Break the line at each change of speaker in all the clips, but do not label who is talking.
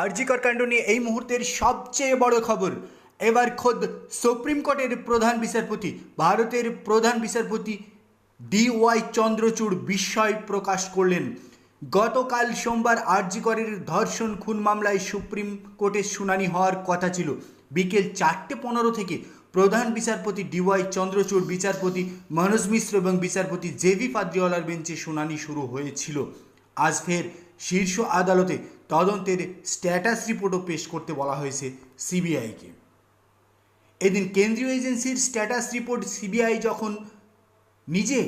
আরজিকর কাণ্ড নিয়ে এই মুহূর্তের সবচেয়ে বড় খবর। এবার খোদ সুপ্রিম কোর্টের প্রধান বিচারপতি, ভারতের প্রধান বিচারপতি ডি ওয়াই চন্দ্রচূড় বিস্ময় প্রকাশ করলেন। গতকাল সোমবার আরজিকরের ধর্ষণ খুন মামলায় সুপ্রিম কোর্টে শুনানি হওয়ার কথা ছিল। বিকেল চারটে পনেরো থেকে প্রধান বিচারপতি ডিওয়াই চন্দ্রচূড়, বিচারপতি মনোজ মিশ্র এবং বিচারপতি জেভি পাদ্রিওয়ালার বেঞ্চে শুনানি শুরু হয়েছিল। আজ ফের শীর্ষ আদালতে তদন্তের স্ট্যাটাস রিপোর্টও পেশ করতে বলা হয়েছে সিবিআইকে। এদিন কেন্দ্রীয় এজেন্সির স্ট্যাটাস রিপোর্ট সিবিআই যখন নিজে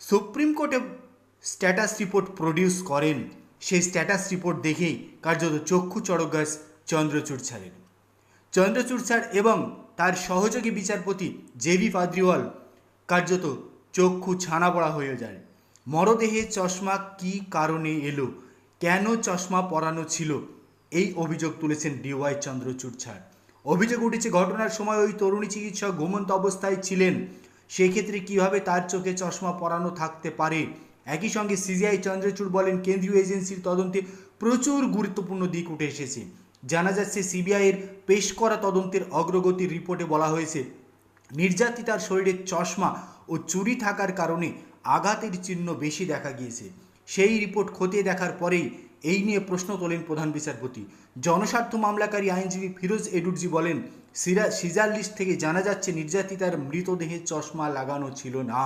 সুপ্রিম কোর্টে স্ট্যাটাস রিপোর্ট প্রডিউস করেন, সেই স্ট্যাটাস রিপোর্ট দেখেই কার্যত চক্ষু চড়ক গাছ চন্দ্রচূড় ছাড়েন। চন্দ্রচূড় স্যার এবং তার সহযোগী বিচারপতি জেভি পাদ্রিওয়াল কার্যত চক্ষু ছানা পড়া হয়ে যায় মরদেহে চশমা কী কারণে এলো? কেন চশমা পরানো ছিল? এই অভিযোগ তুলেছেন ডিওয়াই চন্দ্রচূড় ছাড় অভিযোগ উঠেছে, ঘটনার সময় ওই তরুণী চিকিৎসক ঘুমন্ত অবস্থায় ছিলেন। সেক্ষেত্রে কীভাবে তার চোখে চশমা পরানো থাকতে পারে? একই সঙ্গে সিজিআই চন্দ্রচূড় বলেন, কেন্দ্রীয় এজেন্সির তদন্তে প্রচুর গুরুত্বপূর্ণ দিক উঠে এসেছে। জানা যাচ্ছে সিবিআইয়ের পেশ করা তদন্তের অগ্রগতির রিপোর্টে বলা হয়েছে, নির্যাতিতার শরীরে চশমা ও চুরি থাকার কারণে আঘাতের চিহ্ন বেশি দেখা গিয়েছে। সেই রিপোর্ট খতিয়ে দেখার পরেই এই নিয়ে প্রশ্ন তোলেন প্রধান বিচারপতি। জনস্বার্থ মামলাকারী আইনজীবী ফিরোজ এডুরজি বলেন, সিরা, সিজার লিস্ট থেকে জানা যাচ্ছে নির্যাতিতার মৃতদেহে চশমা লাগানো ছিল না।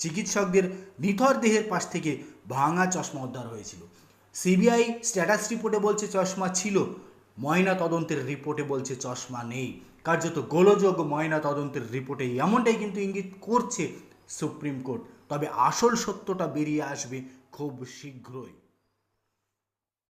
চিকিৎসকদের নিথর দেহের পাশ থেকে ভাঙা চশমা উদ্ধার হয়েছিল। সিবিআই স্ট্যাটাস রিপোর্টে বলছে চশমা ছিল ময়না তদন্তের রিপোর্টে বলছে চশমা নেই। কার্যত গোলযোগ ময়না তদন্তের রিপোর্টে এমনটাই কিন্তু ইঙ্গিত করছে সুপ্রিম কোর্ট। তবে আসল সত্যটা বেরিয়ে আসবে খুব শীঘ্রই।